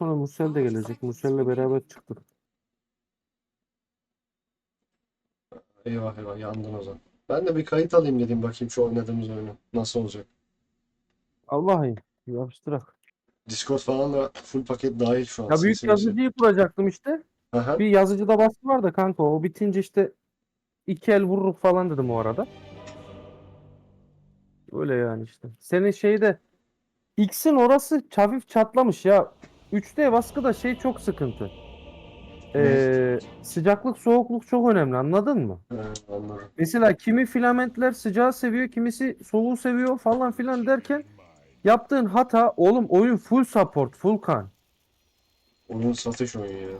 sonra Mursel de gelecek. Mursel'le beraber çıktık. Eyvah eyvah yandın o zaman. Ben de bir kayıt alayım dedim bakayım şu oynadığımız oyunu. Nasıl olacak? Allah'ım yapıştırak. Discord falan da full paket dahil şu an. Ya büyük sesi mesi. yazıcıyı kuracaktım işte. Aha. Bir yazıcıda baskı var da kanka o bitince işte iki el vururuk falan dedim o arada. Öyle yani işte. Senin şeyde X'in orası hafif çatlamış ya. 3D baskıda şey çok sıkıntı. Ee, sıcaklık soğukluk çok önemli anladın mı? He, anladım. Mesela kimi filamentler sıcağı seviyor, kimisi soğuğu seviyor falan filan derken yaptığın hata oğlum oyun full support, full kan. Oyun satış oyunu ya.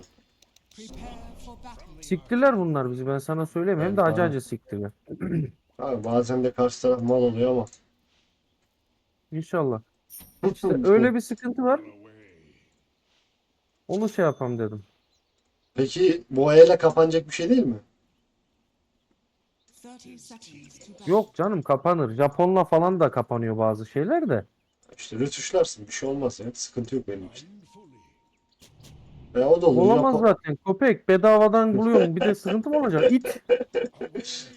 Siktiler bunlar bizi ben sana söyleyeyim. Hem de acı acı siktiler. Abi bazen de karşı taraf mal oluyor ama. İnşallah. İşte öyle bir sıkıntı var. Onu şey yapalım dedim. Peki bu ayla kapanacak bir şey değil mi? Yok canım kapanır. Japonla falan da kapanıyor bazı şeyler de. İşte rötuşlarsın bir şey olmaz ya. Sıkıntı yok benim için. Ya o da olur. Olamaz Japon- zaten. Köpek bedavadan buluyorum. Bir de sıkıntı mı olacak? İt.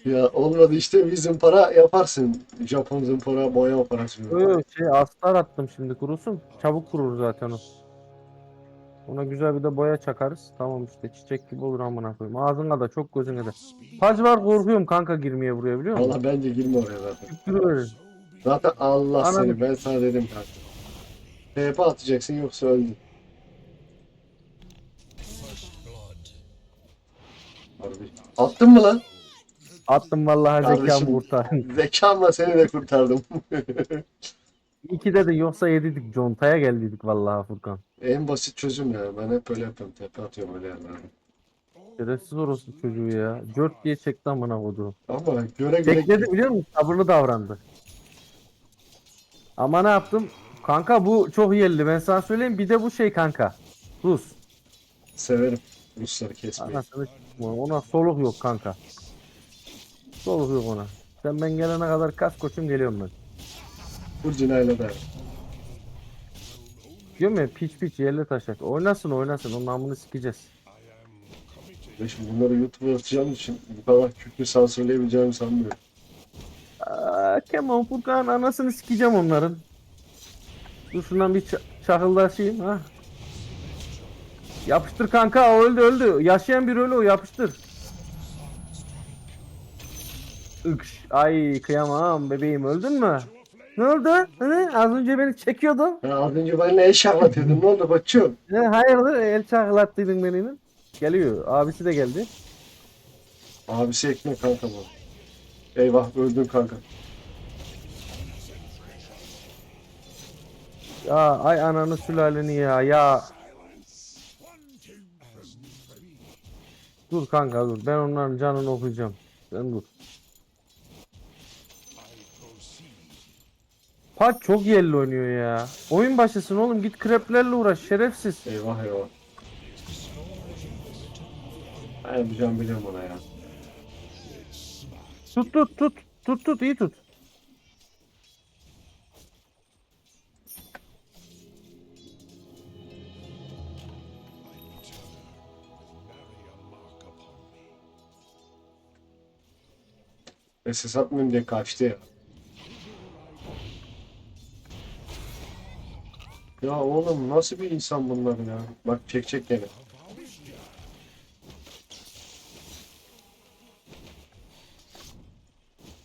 Ya olmadı işte bir zımpara yaparsın. Japon zımpara boya operasyonu. Yo, şey astar attım şimdi kurusun. Çabuk kurur zaten o. Ona güzel bir de boya çakarız. Tamam işte çiçek gibi olur amına koyayım. Ağzına da çok gözüne de. Pac var korkuyorum kanka girmeye buraya biliyor musun? Valla bence girme oraya zaten. Zaten Allah Anladım. seni ben sana dedim kanka. TP atacaksın yoksa öldün. Harbi. Attın mı lan? Attım vallahi zekamı Kardeşim. Zekamla seni de kurtardım. İkide de yoksa yediydik. Contaya geldiydik vallahi Furkan. en basit çözüm ya. Ben hep öyle yapıyorum. TP atıyorum öyle yerlerde. Şerefsiz orası çocuğu ya. Cört diye çekti amına koyduğum. Ama göre göre Bekledi biliyor musun? Sabırlı davrandı. Ama ne yaptım? Kanka bu çok yelli. Ben sana söyleyeyim. Bir de bu şey kanka. Rus. severim. Rusları kesmeyi. Anasını s**tim. Ona soluk yok kanka. Soluk yok ona. Sen ben gelene kadar kas koçum geliyorum ben. Fırcinayla da. Diyorum ya piç piç yerli taşak. Oynasın oynasın. Onun namını sikeceğiz. Ve şimdi bunları YouTube'a atacağım için bu kadar küfrü sansürleyebileceğimi sanmıyorum. Aa, Kemal Furkan anasını sikeceğim onların. Dur şundan bir ç- çakıldaşayım ha. Yapıştır kanka o öldü öldü. Yaşayan bir ölü o yapıştır. Ikş. Ay kıyamam bebeğim öldün mü? Ne oldu? Hı? Az önce beni çekiyordun. Ya az önce benimle eş anlatıyordun. Ne oldu bakıyorum? Ne, hayırdır el çakılattıydın beni. Geliyor. Abisi de geldi. Abisi ekmek kanka bu. Eyvah öldün kanka. Ya ay ananı sülaleni ya ya. Dur kanka dur. Ben onların canını okuyacağım. Sen dur. Pat çok yerli oynuyor ya. Oyun başlasın oğlum git kreplerle uğraş şerefsiz. Eyvah eyvah. Ben yapacağım biliyorum ona ya. Tut tut tut. Tut tut iyi tut. SS atmayayım diye kaçtı ya. Ya oğlum nasıl bir insan bunlar ya? Bak çek çek gene.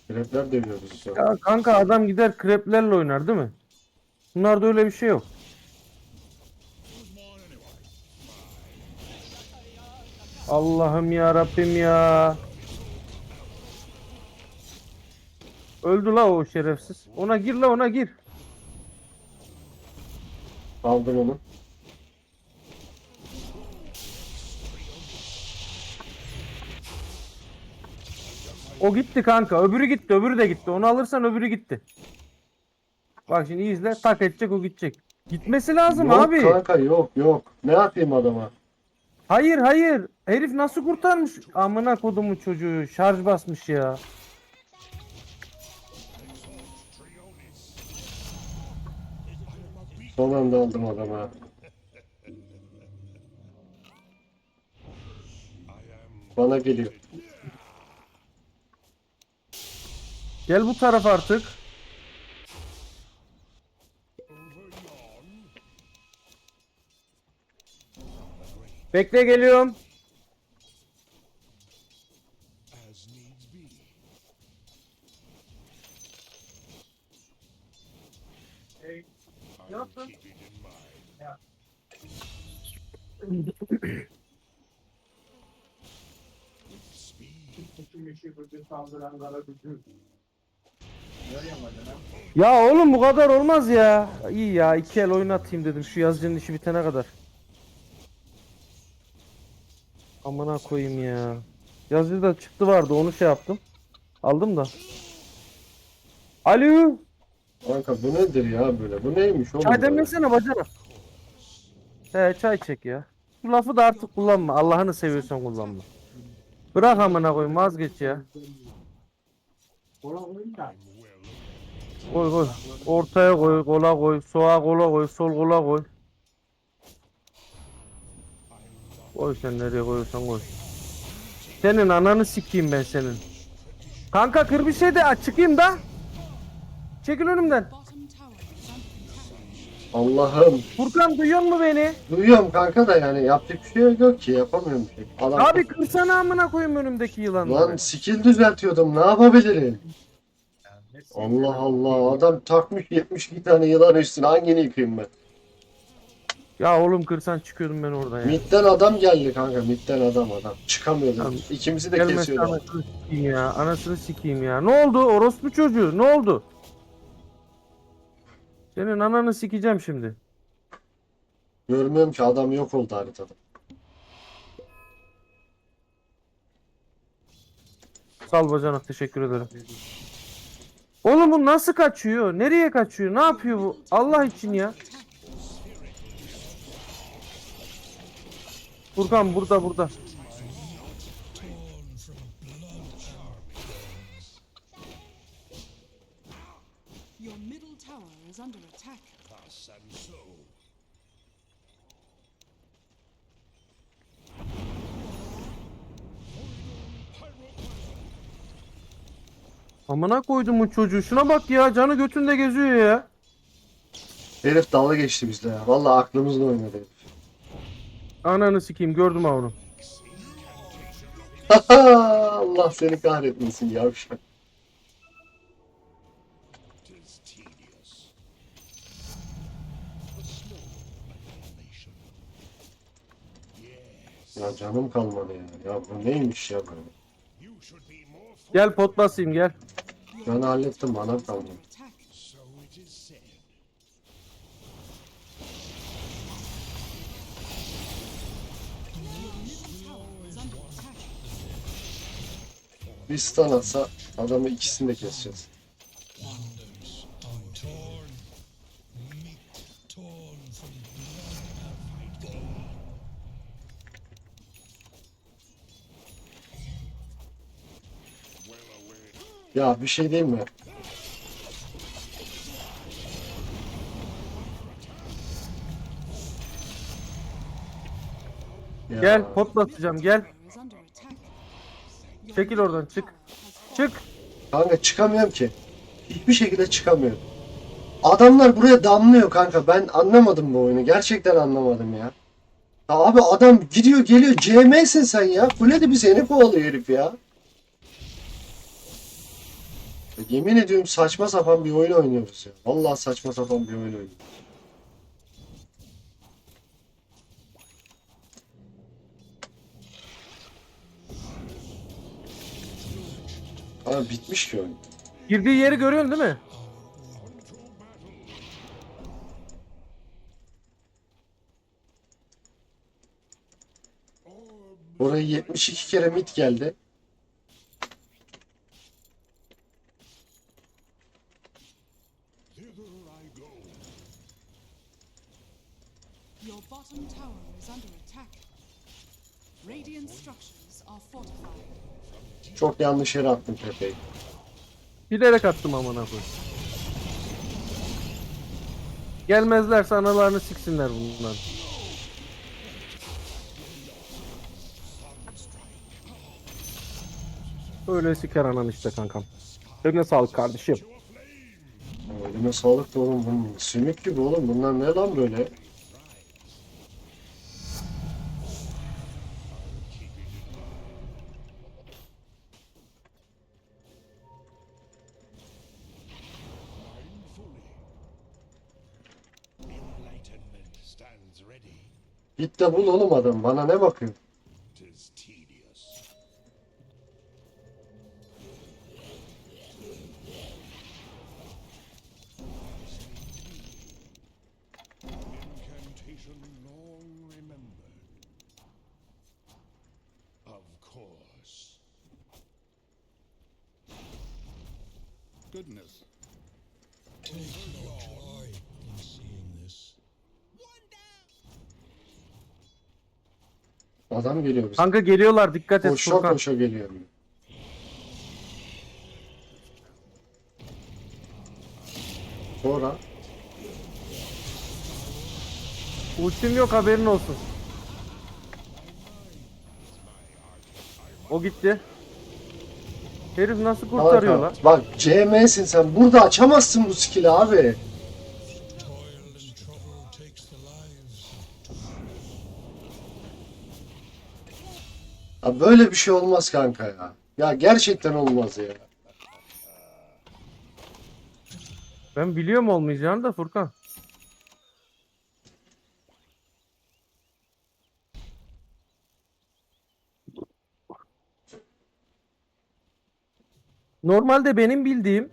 Grepler deviriyor bizi sonra. Ya kanka adam gider kreplerle oynar değil mi? Bunlarda öyle bir şey yok. Allah'ım ya Rabbim ya. Öldü la o şerefsiz. Ona gir la ona gir. Aldım onu. O gitti kanka. Öbürü gitti. Öbürü de gitti. Onu alırsan öbürü gitti. Bak şimdi iyi izle. Tak edecek o gidecek. Gitmesi lazım yok abi. kanka yok yok. Ne yapayım adama? Hayır hayır. Herif nasıl kurtarmış? Amına kodumun çocuğu. Şarj basmış ya. Son anda aldım adama. Bana geliyor. Gel bu taraf artık. Bekle geliyorum. Ya oğlum bu kadar olmaz ya. İyi ya iki el oynatayım dedim şu yazıcının işi bitene kadar. Amına koyayım ya. Yazıcıda çıktı vardı onu şey yaptım. Aldım da. Alo. Kanka bu nedir ya böyle? Bu neymiş oğlum? Çay demlesene bacana. He çay çek ya. Bu lafı da artık kullanma. Allah'ını seviyorsan kullanma. Bırak amına koyayım vazgeç ya. Koy koy. Ortaya koy, kola koy, soğa kola koy, sol kola koy. Koy sen nereye koyuyorsan koy. Senin ananı sikeyim ben senin. Kanka kır bir şey de çıkayım da. Çekil önümden. Allah'ım. Furkan duyuyor mu beni? Duyuyorum kanka da yani yapacak bir şey yok ki yapamıyorum bir şey. Adam... Abi kırsana amına koyayım önümdeki yılanları. Lan skill düzeltiyordum ne yapabilirim? Allah Allah adam takmış 72 tane yılan üstüne hangini yıkayım ben? Ya oğlum kırsan çıkıyordum ben oradan ya. Midden adam geldi kanka midden adam adam. Çıkamıyordum. İkimizi de Gelmesi kesiyordu. anasını sikeyim ya. Anasını sikeyim ya. Ne oldu? Orospu çocuğu. Ne oldu? Senin ananı sikeceğim şimdi. Görmüyorum ki adam yok oldu haritada. Sal bacanak teşekkür ederim. Oğlum bu nasıl kaçıyor? Nereye kaçıyor? Ne yapıyor bu? Allah için ya. Furkan burada burada. Amına koydum bu çocuğu. Şuna bak ya. Canı götünde geziyor ya. Herif dalga geçti bizle ya. Vallahi aklımızla oynadı. herif. Ananı sikeyim. Gördüm ha onu. Allah seni kahretmesin yavşak. Ya canım kalmadı ya. Ya bu neymiş ya böyle? Gel pot basayım gel. Ben hallettim bana attack. Bir stun atsa adamı ikisini de keseceğiz. Ya bir şey diyeyim mi? Ya, Gel pot basacağım gel. Çekil oradan, çık. Çık. Kanka çıkamıyorum ki. Hiçbir şekilde çıkamıyorum. Adamlar buraya damlıyor kanka. Ben anlamadım bu oyunu. Gerçekten anlamadım ya. Ya abi adam gidiyor geliyor. CM'sin sen ya. Kulede bir seni kovalıyor herif ya. Yemin ediyorum saçma sapan bir oyun oynuyoruz ya. Vallahi saçma sapan bir oyun oynuyoruz. Abi bitmiş ki oyun. Girdiği yeri görüyorsun değil mi? Oraya 72 kere mit geldi. Your bottom tower is under attack. Radiant structures are fortified. Çok yanlış yere attım Pepe'yi. Bilerek attım amına koyayım. Gelmezlerse analarını siksinler bundan. Öyle siker anan işte kankam. Eline sağlık kardeşim. Elime sağlık da oğlum. Bunun sümük gibi oğlum. Bunlar ne lan böyle? Git de bul oğlum adam. Bana ne bakıyor? Goodness. Adam geliyor bize. Kanka geliyorlar dikkat et Koşa Furkan. koşa geliyor. Sonra Ultim yok haberin olsun. O gitti. Herif nasıl kurtarıyor lan? Bak CM'sin sen. Burada açamazsın bu skill'i abi. Ya böyle bir şey olmaz kanka ya. Ya gerçekten olmaz ya. Ben biliyorum olmayacağını da Furkan. Normalde benim bildiğim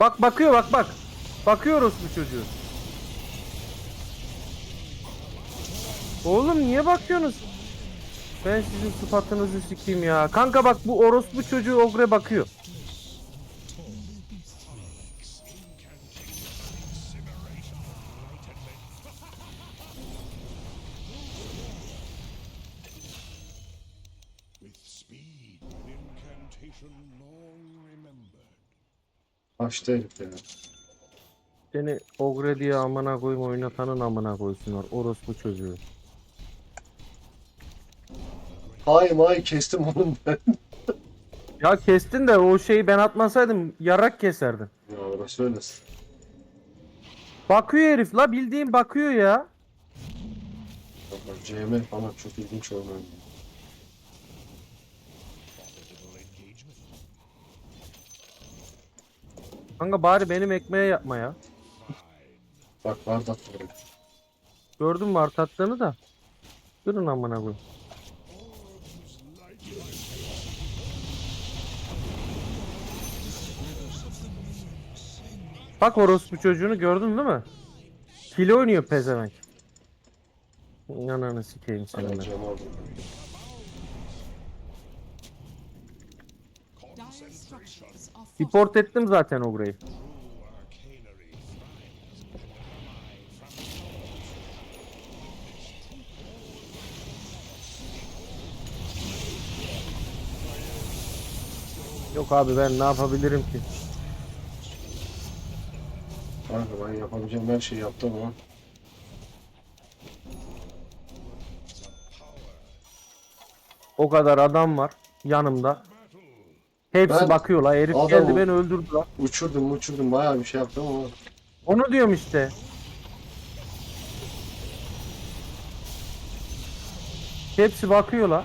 Bak bakıyor bak bak. Bakıyoruz bu çocuğu. Oğlum niye bakıyorsunuz? Ben sizin sıfatınızı sikeyim ya. Kanka bak bu orospu çocuğu ogre bakıyor. Açtı herif ya. Seni ogre diye amına koyayım oynatanın amına koysunlar. Orospu çocuğu. Hay may kestim onun ben. Ya kestin de o şeyi ben atmasaydım yarak keserdin. ya orası öylesin. Bakıyor herif la bildiğin bakıyor ya. Bak CM falan çok ilginç oynuyor. Kanka bari benim ekmeğe yapma ya. Bak var da. Gördün mü art attığını da. Durun amına koyayım. Bak orospu çocuğunu gördün değil mi? Fili oynuyor pezevenk. Ananı sikeyim seninle. Bana CM oldu. Dire structures are fortified. Report ettim zaten. Arcanery thrives. Yok abi ben ne yapabilirim ki? Kanka ben yapabileceğim her şeyi yaptım ama. O kadar adam var yanımda. Hepsi Ben- bakıyor la. Herif Adam- geldi beni öldürdü la. Uçurdum uçurdum bayağı bir şey yaptım ama. Onu diyorum işte. Hepsi bakıyor la.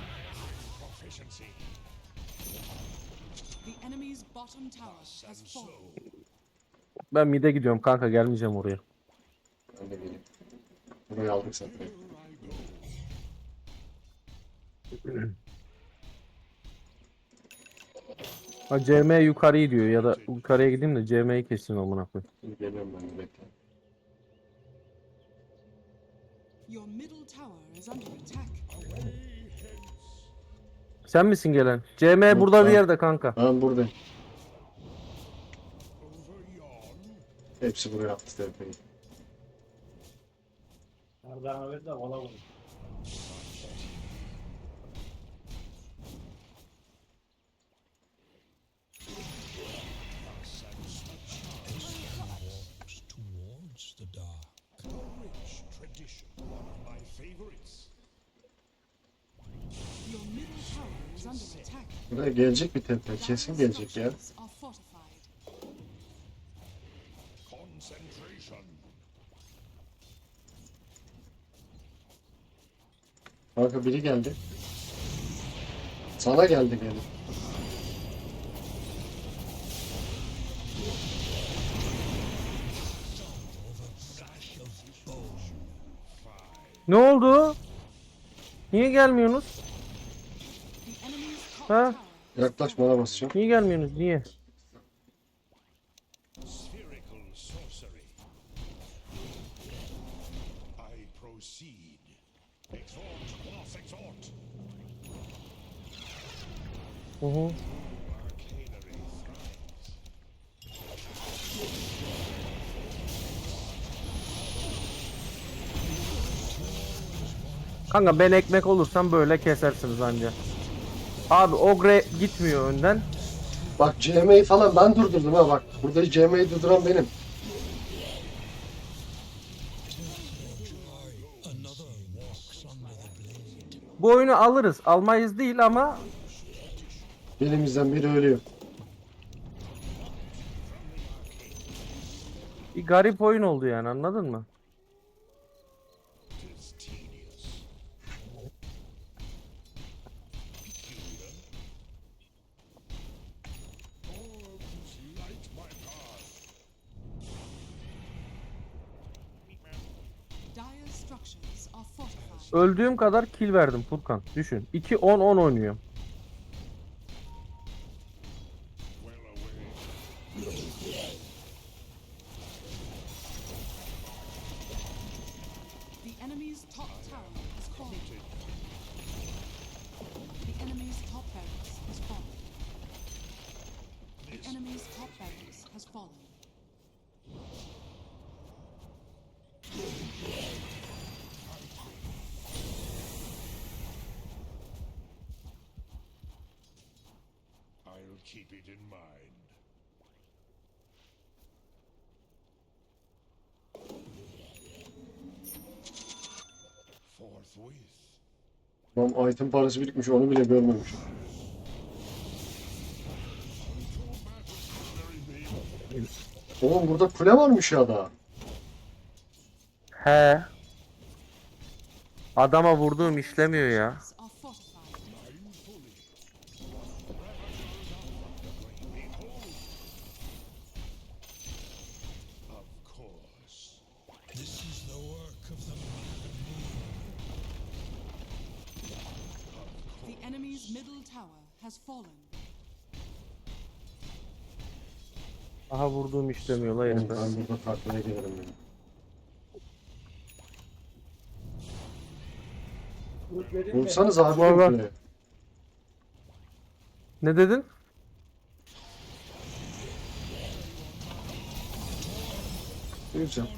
The enemy's bottom tower has fallen. Ben mide gidiyorum kanka gelmeyeceğim oraya. Ben de geleyim. Burayı aldık zaten. Ha CM yukarıyı diyor ya da yukarıya gideyim de CM'yi kessin amına koyayım. Geliyorum ben de bekle. Your middle tower is under attack. Sen misin gelen? CM burada bir ben- yerde kanka. Ben buradayım. Hepsi buraya attı tepeyi. rich tradition. One of my favorites. Your middle tower is under attack. Buraya gelecek bir tepe. Kesin gelecek ya. Are biri geldi. Sana geldi geldi. Ne oldu? Niye gelmiyorsunuz? Ha? Yaklaş bana basacağım. Niye gelmiyorsunuz? Niye? Spherical Kanka ben ekmek olursam böyle kesersiniz anca. Abi Ogre gitmiyor önden. Bak CM'yi falan ben durdurdum ha bak. Burada CM'yi durduran benim. Bu oyunu alırız. Almayız değil ama Elimizden biri ölüyor. bir garip oyun oldu yani anladın mı? Öldüğüm kadar kill verdim Furkan. Düşün. 2 10 10 oynuyorum. Enemy's. The enemy's top barracks has fallen. I'll keep it in mind. Forthwith. Lan item parası birikmiş onu bile görmemiş. Oğlum burada kule varmış ya da. He. Adama vurduğum işlemiyor ya. Aha vurduğum işlemiyor la herife. ben burada taklaya gelirim ya. Vursanız abi Var. Ne dedin? Duyacağım.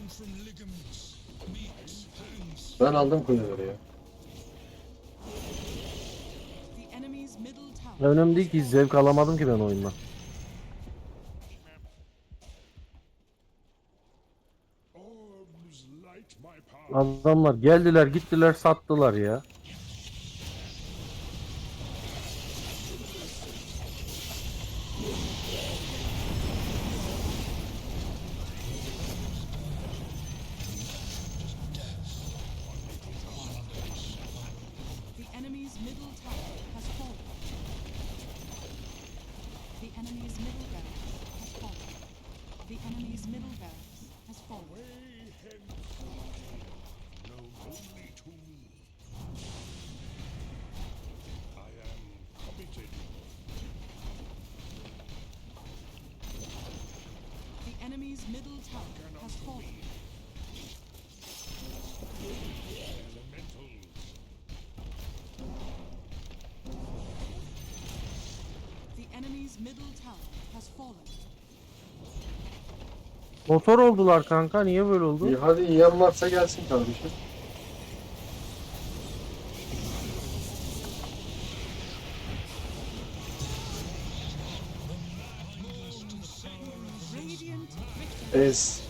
Ben aldım kuleleri ya. The enemy's middle tower. Önemli değil ki zevk alamadım ki ben oyundan. Adamlar geldiler gittiler sattılar ya. The enemy's middle tower has fallen. The enemy's middle barracks has fallen. The enemy's middle barracks has fallen. Way hence. Known only to me. I am committed. The enemy's middle tower has fallen. The enemy's middle tower has fallen. Motor oldular kanka niye böyle oldu? İyi hadi yiyen varsa gelsin kardeşim. is